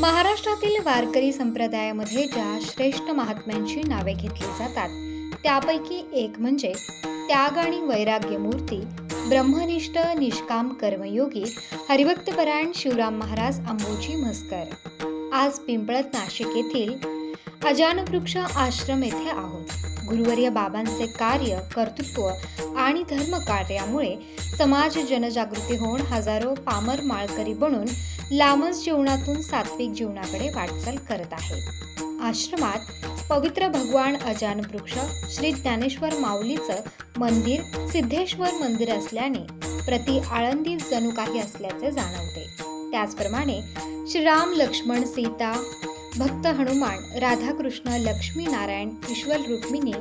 महाराष्ट्रातील वारकरी संप्रदायामध्ये ज्या श्रेष्ठ महात्म्यांची नावे घेतली जातात त्यापैकी एक म्हणजे त्याग आणि वैराग्य मूर्ती ब्रह्मनिष्ठ निष्काम कर्मयोगी हरिभक्तपरायण शिवराम महाराज अंबोजी म्हस्कर. आज पिंपळत नाशिक येथील अजानवृक्ष आश्रम येथे आहोत. गुरुवर्य बाबांचे कार्य कर्तृत्व आणि धर्मकार्यामुळे समाज जनजागृती होऊन हजारो पामर माळकरी बनून लामस जीवनातून सात्विक जीवनाकडे वाटचाल करत आहे आश्रमात पवित्र भगवान अजान वृक्ष श्री ज्ञानेश्वर माऊलीचं मंदिर सिद्धेश्वर मंदिर असल्याने प्रति आळंदी जणू काही असल्याचे जाणवते. त्याचप्रमाणे श्रीराम लक्ष्मण सीता भक्त हनुमान राधाकृष्ण लक्ष्मी नारायण ईश्वर रुक्मिणी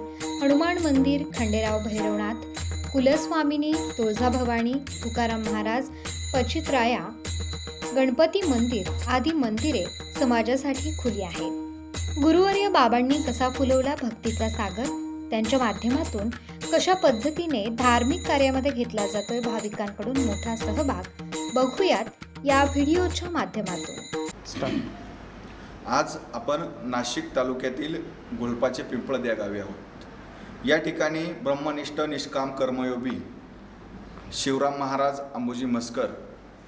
हनुमान मंदिर खंडेराव भैरवनाथ कुलस्वामिनी तुळजाभवानी तुकाराम महाराज पचित्राया गणपती मंदिर आदी मंदिरे समाजासाठी खुली आहेत. गुरुवर्य बाबांनी कसा फुलवला भक्तीचा सागर? त्यांच्या माध्यमातून कशा पद्धतीने धार्मिक कार्यामध्ये घेतला जातोय भाविकांकडून मोठा सहभाग? बघूयात या व्हिडिओच्या माध्यमातून. आज आपण नाशिक तालुक्यातील गुळपाचे पिंपळद या गावी आहोत. या ठिकाणी ब्रह्मनिष्ठ निष्काम कर्मयोगी शिवराम महाराज अंबुजी मस्कर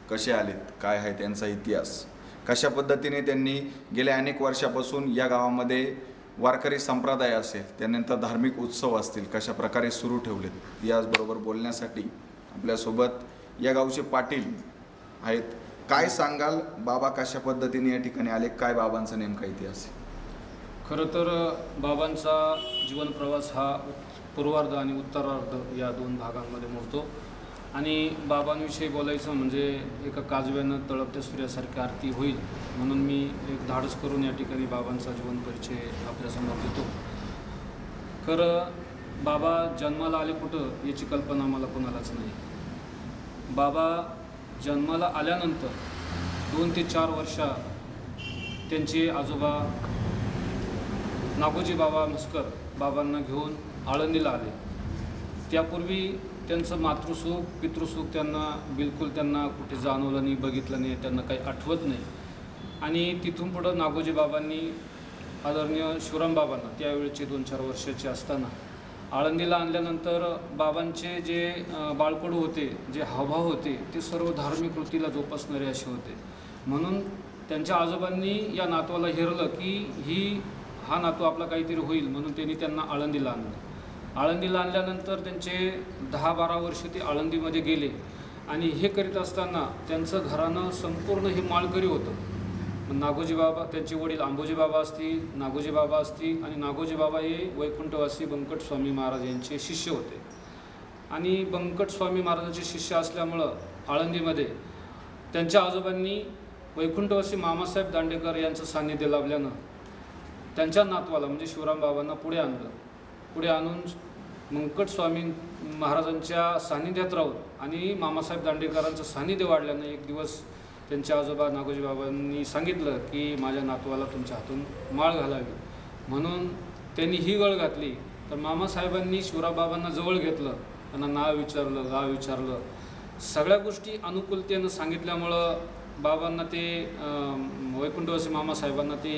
कसे आलेत? काय आहे त्यांचा इतिहास? कशा पद्धतीने त्यांनी गेल्या अनेक वर्षापासून या गावामध्ये वारकरी संप्रदाय असेल त्यानंतर धार्मिक उत्सव असतील कशा प्रकारे सुरू ठेवलेत? याचबरोबर बोलण्यासाठी आपल्यासोबत या गावचे पाटील आहेत. काय सांगाल? बाबा कशा पद्धतीने या ठिकाणी आले? काय बाबांचा नेमका इतिहास? आहे? खरं तर बाबांचा जीवन प्रवास हा पूर्वार्ध आणि उत्तरार्ध या दोन भागांमध्ये मोडतो. आणि बाबांविषयी बोलायचं म्हणजे एका काजव्यानं तळपत्या सूर्यासारखी आरती होईल म्हणून मी एक धाडस करून या ठिकाणी बाबांचा जीवन परिचय आपल्यासमोर देतो. खरं बाबा जन्माला आले कुठं याची कल्पना मला कोणालाच नाही. बाबा जन्माला आल्यानंतर दोन ते चार वर्षा त्यांचे आजोबा नागोजी बाबा म्हस्कर बाबांना घेऊन आळंदीला आले. त्यापूर्वी त्यांचं मातृसुख पितृसुख त्यांना बिलकुल त्यांना कुठे जाणवलं नाही बघितलं नाही त्यांना काही आठवत नाही. आणि तिथून पुढं नागोजी बाबांनी आदरणीय शिवराम बाबांना त्यावेळेचे दोन चार वर्षाचे असताना आळंदीला आणल्यानंतर बाबांचे जे बाळकडू होते जे हावभाव होते ते सर्व धार्मिक वृत्तीला जोपासणारे असे होते. म्हणून त्यांच्या आजोबांनी या नातवाला हेरलं की ही हा नातू आपला काहीतरी होईल म्हणून त्यांनी त्यांना आळंदीला आणलं. आळंदीला आणल्यानंतर त्यांचे दहा बारा वर्ष ते आळंदीमध्ये गेले. आणि हे करीत असताना त्यांचं घरानं संपूर्ण हे माळकरी होतं. नागोजी बाबा त्यांचे वडील आंबोजी बाबा असतील नागोजी बाबा असतील आणि नागोजी बाबा हे वैकुंठवासी बंकट स्वामी महाराज यांचे शिष्य होते. आणि बंकट स्वामी महाराजांचे शिष्य असल्यामुळं आळंदीमध्ये त्यांच्या आजोबांनी वैकुंठवासी मामासाहेब दांडेकर यांचं सान्निध्य लाभल्यानं त्यांच्या नातवाला म्हणजे शिवराम बाबांना पुढे आणलं. पुढे आणून मंकट स्वामी महाराजांच्या सान्निध्यात राहून आणि मामासाहेब दांडेकरांचं सान्निध्य वाढल्यानं एक दिवस त्यांच्या आजोबा नागोजी बाबांनी सांगितलं की माझ्या नातवाला तुमच्या हातून माळ घालावी. म्हणून त्यांनी ही गळ घातली. तर मामासाहेबांनी शिवराबाबांना जवळ घेतलं. त्यांना नाव विचारलं गाव विचारलं. सगळ्या गोष्टी अनुकूलतेनं सांगितल्यामुळं बाबांना ते वैकुंठवासी मामासाहेबांना ते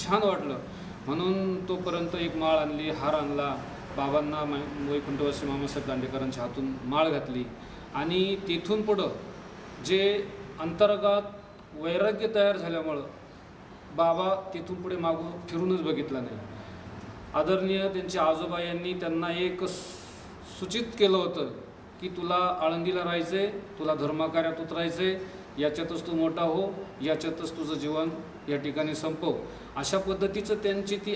छान वाटलं. म्हणून तोपर्यंत एक माळ आणली हार आणला. बाबांना मा वैकुंठवासी मामासाहेब दांडेकरांच्या हातून माळ घातली. आणि तिथून पुढं जे अंतर्गत वैराग्य तयार झाल्यामुळं बाबा तिथून पुढे मागून फिरूनच बघितला नाही. आदरणीय त्यांचे आजोबा यांनी त्यांना एक सूचित केलं होतं की तुला आळंदीला राहायचं आहे तुला धर्मकार्यात उतरायचं आहे याच्यातच तू मोठा हो याच्यातच तुझं जीवन या ठिकाणी संपव. अशा पद्धतीचं त्यांची ती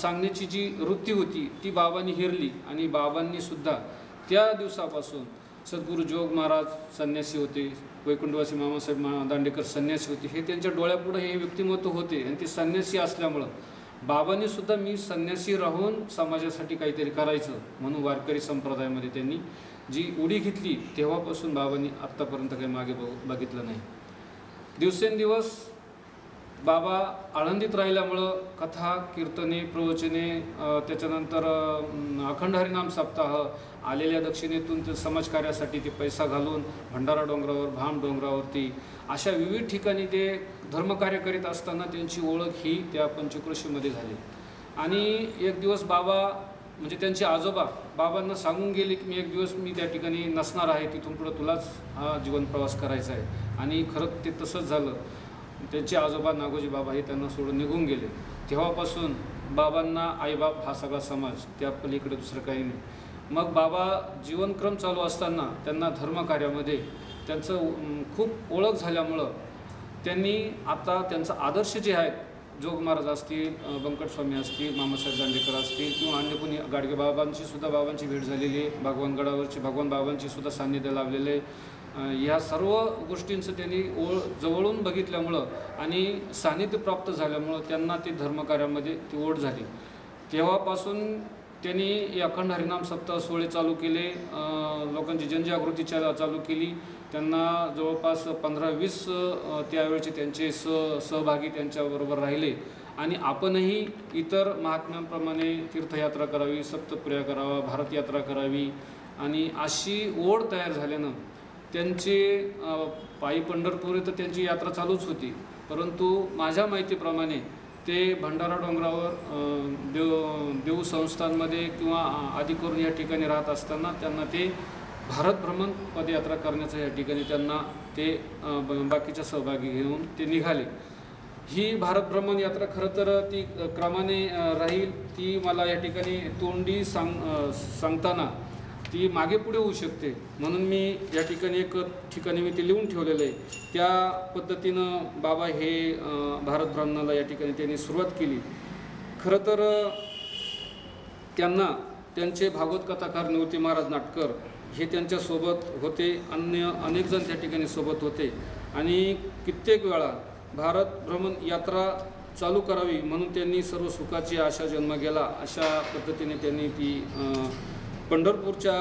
सांगण्याची जी वृत्ती होती ती बाबांनी हिरली आणि बाबांनीसुद्धा त्या दिवसापासून सद्गुरू जोग महाराज संन्यासी होते. वैकुंठवासी मामासाहेब मा दांडेकर संन्यासी होते. हे त्यांच्या डोळ्यापुढे हे व्यक्तिमत्व होते आणि ते संन्यासी असल्यामुळं बाबांनी सुद्धा मी संन्यासी राहून समाजासाठी काहीतरी करायचं म्हणून वारकरी संप्रदायामध्ये त्यांनी जी उडी घेतली तेव्हापासून बाबांनी आत्तापर्यंत काही मागे बघ बघितलं नाही. दिवसेंदिवस बाबा आळंदीत राहिल्यामुळं कथा कीर्तने प्रवचने त्याच्यानंतर अखंड हरिनाम सप्ताह आलेल्या दक्षिणेतून ते समाजकार्यासाठी ते पैसा घालून भंडारा डोंगरावर भाम डोंगरावरती अशा विविध ठिकाणी ते धर्मकार्य करीत असताना त्यांची ओळख ही त्या पंचक्रोशीमध्ये झाली. आणि एक दिवस बाबा म्हणजे त्यांचे आजोबा बाबांना सांगून गेले की मी एक दिवस मी त्या ठिकाणी नसणार आहे तिथून पुढं तुलाच हा जीवन प्रवास करायचा आहे. आणि खरंच ते तसंच झालं. त्यांचे आजोबा नागोजी बाबा हे त्यांना सोडून निघून गेले. तेव्हापासून बाबांना आईबाप हा सगळा समाज त्या पलीकडे दुसरं काही नाही. मग बाबा जीवनक्रम चालू असताना त्यांना धर्मकार्यामध्ये त्यांचं खूप ओळख झाल्यामुळं त्यांनी आता त्यांचा आदर्श जे आहेत जोग महाराज असतील बंकटस्वामी असतील मामासाहेब दांडेकर असतील किंवा अन्य कोणी गाडगे बाबांची सुद्धा बाबांची भेट झालेली आहे भगवानगडावरची भगवान बाबांची सुद्धा सान्निध्य लाभलेलं आहे. या सर्व गोष्टींचं त्यांनी ओळ जवळून बघितल्यामुळं आणि सान्निध्य प्राप्त झाल्यामुळं त्यांना ते धर्मकार्यामध्ये ती ओढ झाली. तेव्हापासून त्यांनी अखंड हरिनाम सप्ताह सोहळे चालू केले लोकांची जनजागृती चालू केली. त्यांना जवळपास पंधरा वीस त्यावेळचे त्यांचे स सहभागी त्यांच्याबरोबर राहिले. आणि आपणही इतर महात्म्यांप्रमाणे तीर्थयात्रा करावी सप्तप्रिया करावा भारतयात्रा करावी आणि अशी ओढ तयार झाल्यानं त्यांची पायी पंढरपूर तर त्यांची यात्रा चालूच होती. परंतु माझ्या माहितीप्रमाणे ते भंडारा डोंगरावर देव देऊ संस्थांमध्ये किंवा अं, आदी करून या ठिकाणी राहत असताना त्यांना ते भारत भ्रमण पदयात्रा करण्याचं या ठिकाणी त्यांना ते ब- बाकीच्या सहभागी घेऊन ते निघाले. ही भारत भ्रमण यात्रा खरं तर ती क्रमाने राहील ती मला या ठिकाणी तोंडी सांग सांगताना ती मागे पुढे होऊ शकते. म्हणून मी या ठिकाणी एक ठिकाणी मी ते लिहून ठेवलेलं आहे. त्या पद्धतीनं बाबा हे भारत ब्राह्मणाला या ठिकाणी त्यांनी सुरुवात केली. खरं तर त्यांना त्यांचे भागवत कथाकार निवृत्ती महाराज नाटकर हे त्यांच्यासोबत होते. अन्य अनेक जण त्या ठिकाणी सोबत होते. आणि कित्येक वेळा भारत भ्रमण यात्रा चालू करावी म्हणून त्यांनी सर्व सुखाची आशा जन्म गेला अशा पद्धतीने त्यांनी ती पंढरपूरच्या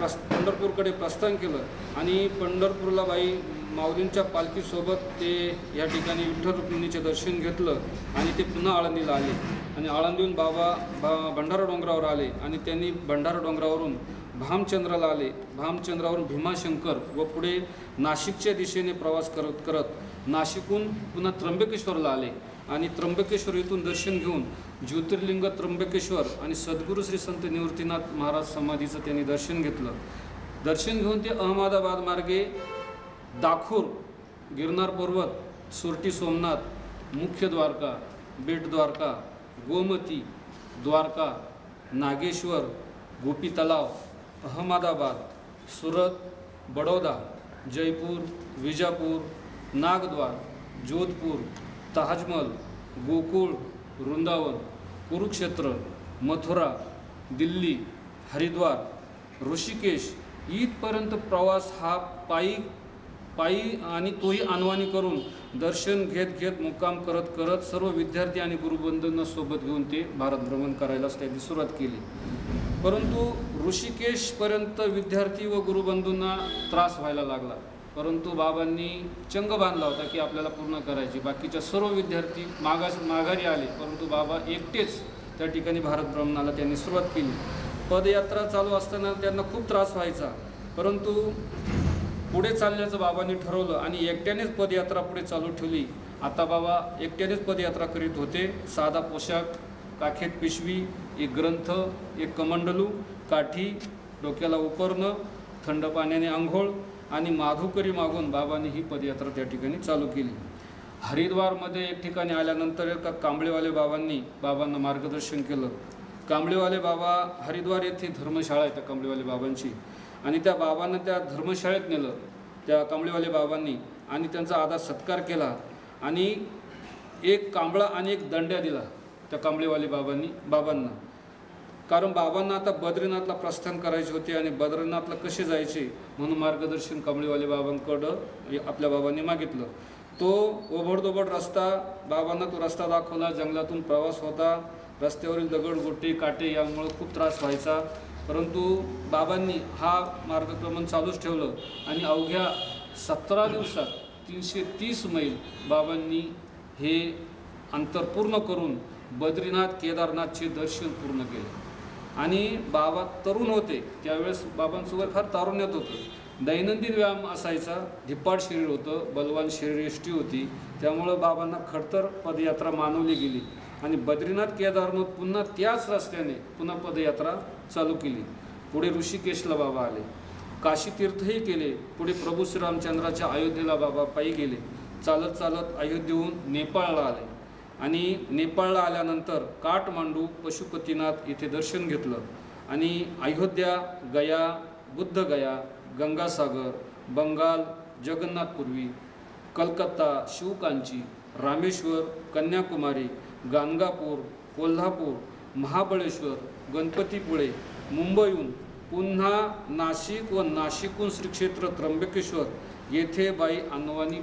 प्रस् पंढरपूरकडे प्रस्थान केलं आणि पंढरपूरला बाई माऊलींच्या पालखीसोबत ते या ठिकाणी विठ्ठल रुक्मिणीचे दर्शन घेतलं आणि ते पुन्हा आळंदीला आले. आणि आळंदीहून बाबा बा भंडारा डोंगरावर आले आणि त्यांनी भंडारा डोंगरावरून भामचंद्राला आले. भामचंद्रावरून भीमाशंकर व पुढे नाशिकच्या दिशेने प्रवास करत करत नाशिकहून पुन्हा त्र्यंबकेश्वरला आले आणि त्र्यंबकेश्वर इथून दर्शन घेऊन ज्योतिर्लिंग त्र्यंबकेश्वर आणि सद्गुरू श्री संत निवृत्तीनाथ महाराज समाधीचं त्यांनी दर्शन घेतलं. दर्शन घेऊन ते अहमदाबाद मार्गे दाखूर गिरनार पर्वत सुरटी सोमनाथ मुख्य द्वारका बेट द्वारका गोमती द्वारका नागेश्वर गोपी तलाव अहमदाबाद सुरत बडोदा जयपूर विजापूर नागद्वार जोधपूर ताजमहल गोकुळ वृंदावन कुरुक्षेत्र मथुरा दिल्ली हरिद्वार ऋषिकेश इथपर्यंत प्रवास हा पायी पायी आणि तोही अनवाणी करून दर्शन घेत घेत मुक्काम करत करत सर्व विद्यार्थी आणि गुरुबंधूंना सोबत घेऊन ते भारत भ्रमण करायलाच त्यांनी सुरुवात केली. परंतु ऋषिकेशपर्यंत विद्यार्थी व गुरुबंधूंना त्रास व्हायला लागला. परंतु बाबांनी चंग बांधला होता की आपल्याला पूर्ण करायची. बाकीच्या सर्व विद्यार्थी मागास माघारी आले. परंतु बाबा एकटेच त्या ठिकाणी भारत भ्रमणाला त्यांनी सुरुवात केली. पदयात्रा चालू असताना त्यांना खूप त्रास व्हायचा. परंतु पुढे चालण्याचं बाबांनी ठरवलं आणि एकट्यानेच पदयात्रा पुढे चालू ठेवली. आता बाबा एकट्यानेच पदयात्रा करीत होते. साधा पोशाख काखेत पिशवी एक ग्रंथ एक कमंडलू काठी डोक्याला उपरणं थंड पाण्याने आंघोळ आणि माधुकरी मागून बाबांनी ही पदयात्रा त्या ठिकाणी चालू केली. हरिद्वारमध्ये एक ठिकाणी आल्यानंतर एका कांबळेवाले बाबांनी बाबांना मार्गदर्शन केलं. कांबळेवाले बाबा हरिद्वार येथे धर्मशाळा आहे त्या कांबळेवाले बाबांची. आणि त्या बाबांना त्या धर्मशाळेत नेलं. त्या कांबळेवाले बाबांनी आणि त्यांचा आदा सत्कार केला आणि एक कांबळा आणि एक दंड्या दिला त्या कांबळेवाले बाबांनी बाबांना. कारण बाबांना आता बद्रीनाथला प्रस्थान करायचे होते आणि बद्रीनाथला कसे जायचे म्हणून मार्गदर्शन कमळीवाले बाबांकडं आपल्या बाबांनी मागितलं. तो ओबडदोबड रस्ता बाबांना तो रस्ता दाखवला जंगलातून प्रवास होता. रस्त्यावरील दगड गोटे काटे यामुळं खूप त्रास व्हायचा. परंतु बाबांनी हा मार्गक्रमण चालूच ठेवलं आणि अवघ्या सतरा दिवसात तीनशे तीस मैल बाबांनी हे अंतर पूर्ण करून बद्रीनाथ केदारनाथचे दर्शन पूर्ण केले. आणि बाबा तरुण होते त्यावेळेस बाबांसोबत फार तारुण्यात होतं. दैनंदिन व्यायाम असायचा धिप्पाड शरीर होतं बलवान शरीरयष्टी होती. त्यामुळं बाबांना खडतर पदयात्रा मानवली गेली. आणि बद्रीनाथ केदारनाथ पुन्हा त्याच रस्त्याने पुन्हा पदयात्रा चालू केली. पुढे ऋषिकेशला बाबा आले. काशी तीर्थही केले. पुढे प्रभू श्रीरामचंद्राच्या अयोध्येला बाबा पायी गेले. चालत चालत अयोध्येहून नेपाळला आले. आणि नेपाळला आल्यानंतर काठमांडू पशुपतीनाथ येथे दर्शन घेतलं. आणि अयोध्या गया बुद्धगया गंगासागर बंगाल जगन्नाथपुरवी कलकत्ता शिवकांची रामेश्वर कन्याकुमारी गाणगापूर कोल्हापूर महाबळेश्वर गणपतीपुळे मुंबईहून पुन्हा नाशिक व नाशिकहून श्रीक्षेत्र त्र्यंबकेश्वर येथे बाई अनवानी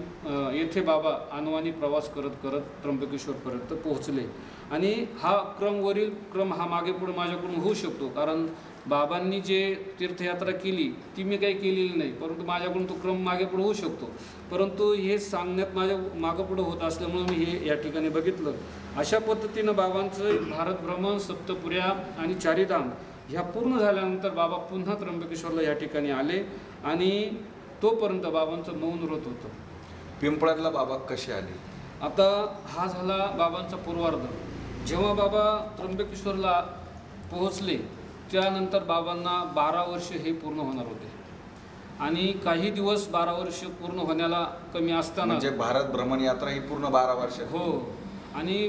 येथे बाबा अनवानी प्रवास करत करत त्र्यंबकेश्वरपर्यंत पोहोचले. आणि हा क्रमवरील क्रम हा मागे पुढे माझ्याकडून होऊ शकतो. कारण बाबांनी जे तीर्थयात्रा केली ती मी काही केलेली नाही. परंतु माझ्याकडून तो क्रम मागे पुढे होऊ शकतो. परंतु हे सांगण्यात माझ्या मागं पुढं होत असल्यामुळं मी हे या ठिकाणी बघितलं. अशा पद्धतीनं बाबांचं भारत भ्रमण सप्तपुऱ्या आणि चारिधाम ह्या पूर्ण झाल्यानंतर बाबा पुन्हा त्र्यंबकेश्वरला या ठिकाणी आले. आणि तोपर्यंत बाबांचं मौन व्रत होतं. पिंपळातला बाबा कसे आले? आता हा झाला बाबांचा पूर्वार्ध. जेव्हा बाबा त्र्यंबकेश्वरला पोहोचले त्यानंतर बाबांना बारा वर्ष हे पूर्ण होणार होते. आणि काही दिवस बारा वर्ष पूर्ण होण्याला कमी असताना म्हणजे भारत भ्रमण यात्रा ही पूर्ण बारा वर्ष हो. आणि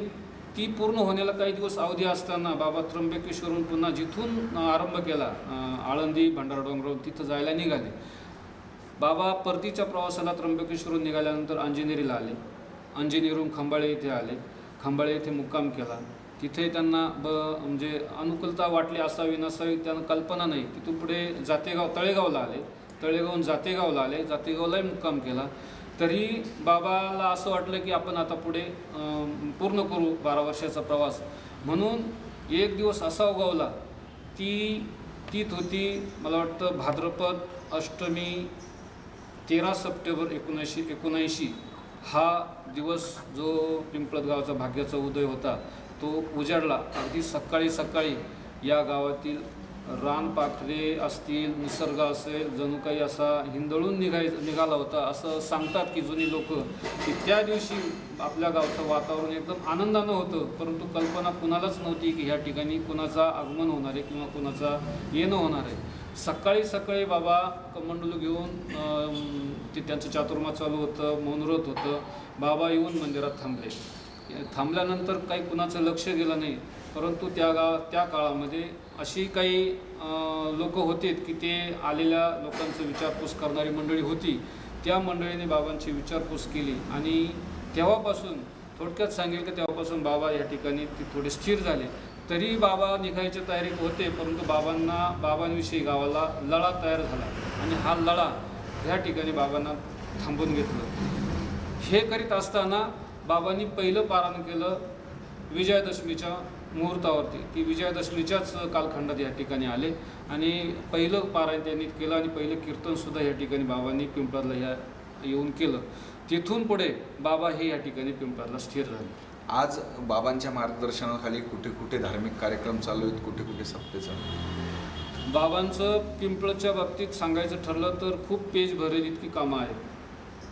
ती पूर्ण होण्याला काही दिवस अवधी असताना बाबा त्र्यंबकेश्वरून पुन्हा जिथून आरंभ केला आळंदी भंडारा डोंगरावर तिथं जायला निघाले. बाबा परतीच्या प्रवासाला त्र्यंबकेश्वरून निघाल्यानंतर अंजनेरीला आले. अंजनेरीहून खंबाळे येथे आले. खंबाळे येथे मुक्काम केला. तिथे त्यांना ब म्हणजे अनुकूलता वाटली असावी नसावी त्यांना कल्पना नाही. तिथून पुढे जातेगाव तळेगावला आले. तळेगावहून जातेगावला आले. जातेगावलाही मुक्काम केला. तरी बाबाला असं वाटलं की आपण आता पुढे पूर्ण करू बारा वर्षाचा प्रवास. म्हणून एक दिवस असा उगवला. ती तीत होती. मला वाटतं भाद्रपद अष्टमी तेरा सप्टेंबर एकोणऐंशी एकोणऐंशी हा दिवस जो पिंपळत गावाचा भाग्याचा उदय होता तो उजाडला. अगदी सकाळी सकाळी या गावातील रानपाखरे असतील निसर्ग असेल जणू काही असा हिंदळून निघाय निघाला होता असं सांगतात की जुनी लोक की त्या दिवशी आपल्या गावचं वातावरण एकदम आनंदानं होतं. परंतु कल्पना कुणालाच नव्हती की ह्या ठिकाणी कुणाचा आगमन होणार आहे किंवा कुणाचा येणं होणार आहे. सकाळी सकाळी बाबा कमंडलू घेऊन ते त्यांचं चातुर्मा चालू होतं मनोरथ होतं. बाबा येऊन मंदिरात थांबले. थांबल्यानंतर काही कुणाचं लक्ष गेलं नाही. परंतु त्या गा त्या काळामध्ये अशी काही लोक होतीत की ते आलेल्या लोकांचं विचारपूस करणारी मंडळी होती. त्या मंडळीने बाबांची विचारपूस केली आणि तेव्हापासून थोडक्यात सांगेल की तेव्हापासून बाबा या ठिकाणी ते थोडे स्थिर झाले. तरी बाबा निघायच्या तयारीत होते परंतु बाबांना बाबांविषयी गावाला लळा तयार झाला आणि हा लढा ह्या ठिकाणी बाबांना थांबून घेतलं. हे करीत असताना बाबांनी पहिलं पारायण केलं विजयादशमीच्या मुहूर्तावरती. ती विजयादशमीच्याच कालखंडात या ठिकाणी आले आणि पहिलं पारायण त्यांनी केलं आणि पहिलं कीर्तनसुद्धा या ठिकाणी बाबांनी पिंपळातला ह्या येऊन केलं. तिथून पुढे बाबा हे या ठिकाणी पिंपळातला स्थिर झाले आज बाबांच्या मार्गदर्शनाखाली कुठे कुठे धार्मिक कार्यक्रम चालू आहेत कुठे कुठे सप्ते चालू आहेत? बाबांचं पिंपळच्या बाबतीत सांगायचं ठरलं तर खूप पेज भरेल इतकी कामं आहेत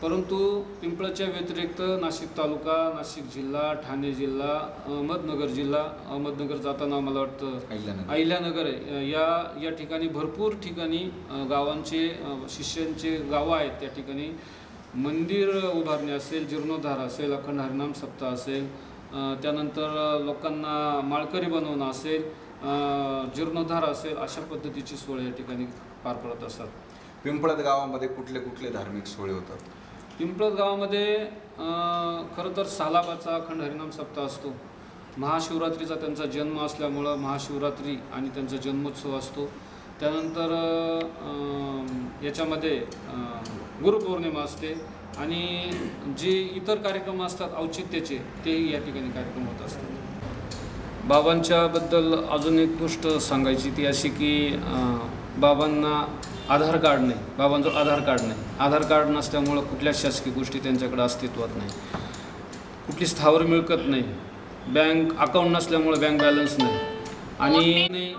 परंतु पिंपळच्या व्यतिरिक्त नाशिक तालुका नाशिक जिल्हा ठाणे जिल्हा अहमदनगर जिल्हा अहमदनगर जाताना मला वाटतं अहिल्यानगर. या या ठिकाणी भरपूर ठिकाणी गावांचे शिष्यांचे गावं आहेत त्या ठिकाणी मंदिर उभारणे असेल जीर्णोद्धार असेल अखंड हरिनाम सप्ताह असेल त्यानंतर लोकांना माळकरी बनवणं असेल जीर्णोद्धार असेल अशा पद्धतीची सोहळे या ठिकाणी पार पडत असतात. पिंपळत गावामध्ये कुठले कुठले धार्मिक सोहळे होतात? पिंपळत गावामध्ये अ, खरं तर सालाबाचा अखंड हरिनाम सप्ताह असतो. महाशिवरात्रीचा त्यांचा जन्म असल्यामुळं महाशिवरात्री आणि त्यांचा जन्मोत्सव असतो. त्यानंतर याच्यामध्ये गुरुपौर्णिमा असते आणि जे इतर कार्यक्रम असतात औचित्याचे तेही या ठिकाणी कार्यक्रम होत असतात. बाबांच्याबद्दल अजून एक गोष्ट सांगायची ती अशी की बाबांना आधार कार्ड नाही. बाबांचं आधार कार्ड नाही. आधार कार्ड नसल्यामुळं कुठल्याच शासकीय गोष्टी त्यांच्याकडे अस्तित्वात नाही. कुठली स्थावर मिळकत नाही. बँक अकाउंट नसल्यामुळं बँक बॅलन्स नाही. आणि नाही,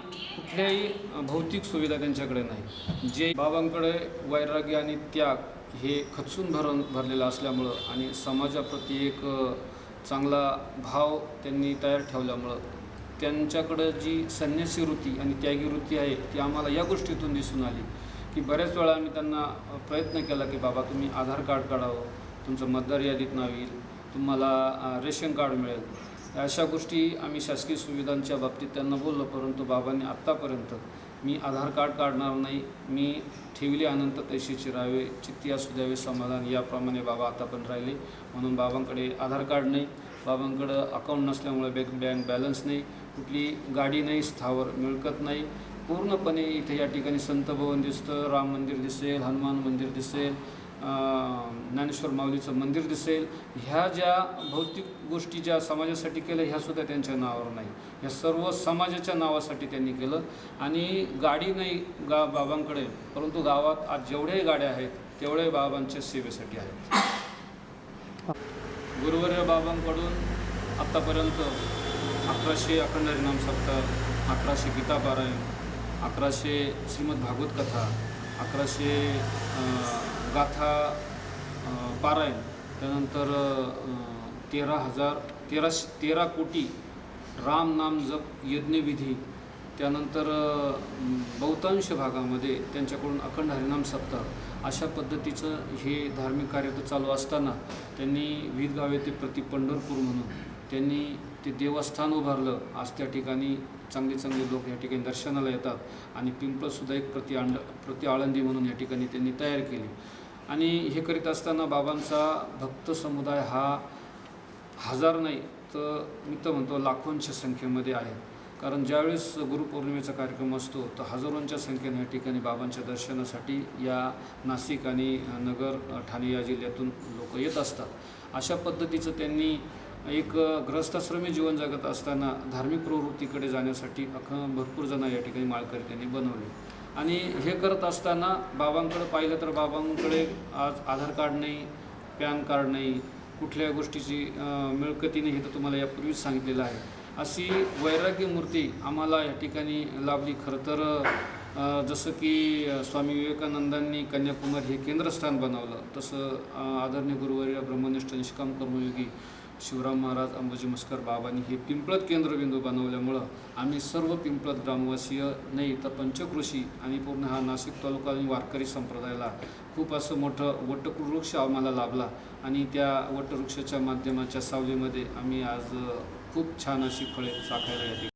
कुठल्याही भौतिक सुविधा त्यांच्याकडे नाही. जे बाबांकडे वैराग्य आणि त्याग हे खचून भरून भरलेलं असल्यामुळं आणि समाजाप्रती एक चांगला भाव त्यांनी तयार ठेवल्यामुळं त्यांच्याकडं जी संन्यासी वृत्ती आणि त्यागी वृत्ती आहे ती आम्हाला या गोष्टीतून दिसून आली की बऱ्याच वेळा आम्ही त्यांना प्रयत्न केला की बाबा तुम्ही आधार कार्ड काढावं तुमचं मतदार यादीत नाव येईल तुम्हाला रेशन कार्ड मिळेल. अशा गोष्टी आम्ही शासकीय सुविधांच्या बाबतीत त्यांना बोललो परंतु बाबांनी आत्तापर्यंत मी आधार कार्ड काढणार नाही मी ठेवली अनंत तैशीची चिरावे चित्ती असू द्यावे समाधान याप्रमाणे बाबा आता पण राहिले. म्हणून बाबांकडे आधार कार्ड नाही बाबांकडं अकाउंट नसल्यामुळे बँक बँक बॅलन्स नाही कुठली गाडी नाही स्थावर मिळकत नाही. पूर्णपणे इथे या ठिकाणी संत भवन दिसतं राम मंदिर दिसेल हनुमान मंदिर दिसेल ज्ञानेश्वर माऊलीचं मंदिर दिसेल. ह्या ज्या भौतिक गोष्टी ज्या समाजासाठी केल्या ह्यासुद्धा त्यांच्या नावावर नाही. ह्या सर्व समाजाच्या नावासाठी त्यांनी केलं. आणि गाडी नाही गा बाबांकडे परंतु गावात आज जेवढ्याही गाड्या आहेत तेवढ्याही बाबांच्या सेवेसाठी आहेत. गुरुवर्य बाबांकडून आत्तापर्यंत अकराशे अखंड हरिनाम सप्ताह अकराशे गीता पारायण अकराशे श्रीमद भागवत कथा अकराशे गाथा पारायण. त्यानंतर तेरा हजार तेराशे तेरा कोटी राम नाम जप यज्ञविधी. त्यानंतर बहुतांश भागामध्ये त्यांच्याकडून अखंड हरिनाम सप्ताह. अशा पद्धतीचं हे धार्मिक कार्य तर चालू असताना त्यांनी विविध गावे ते प्रति पंढरपूर म्हणून त्यांनी ते देवस्थान उभारलं. आज त्या ठिकाणी चांगले चांगले लोक या ठिकाणी दर्शनाला येतात आणि पिंपळसुद्धा एक प्रति आंड प्रति आळंदी म्हणून या ठिकाणी त्यांनी तयार केली. आणि हे करीत असताना बाबांचा भक्त समुदाय हा हजार नाही तर मी तर म्हणतो लाखोंच्या संख्येमध्ये आहे. कारण ज्यावेळेस गुरुपौर्णिमेचा कार्यक्रम असतो तर हजारोंच्या संख्येने या ठिकाणी बाबांच्या दर्शनासाठी या नाशिक आणि नगर ठाणे या जिल्ह्यातून लोक येत असतात. अशा पद्धतीचं त्यांनी एक ग्रस्ताश्रमी जीवन जगत असताना धार्मिक प्रवृत्तीकडे जाण्यासाठी अख भरपूर जण या ठिकाणी माळकरी त्यांनी बनवले. आणि हे करत असताना बाबांकडे पाहिलं तर बाबांकडे आज आधार कार्ड नाही पॅन कार्ड नाही कुठल्या गोष्टीची मिळकती नाही हे तर तुम्हाला यापूर्वीच सांगितलेलं आहे. अशी वैराग्य मूर्ती आम्हाला या ठिकाणी लाभली. खरं तर जसं की स्वामी विवेकानंदांनी कन्याकुमारी हे केंद्रस्थान बनवलं तसं आदरणीय गुरुवर्य ब्रह्मनिष्ठ निष्काम कर्मयोगी शिवराम महाराज अंबाजी मुस्कर बाबांनी हे पिंपळत केंद्रबिंदू बनवल्यामुळं आम्ही सर्व पिंपळत ग्रामवासीय नाही तर पंचकृषी आणि पूर्ण हा नाशिक तालुका आणि वारकरी संप्रदायाला खूप असं मोठं वटवृक्ष आम्हाला लाभला आणि त्या वटवृक्षाच्या माध्यमाच्या सावलीमध्ये आम्ही आज खूप छान अशी फळे चाखायला येते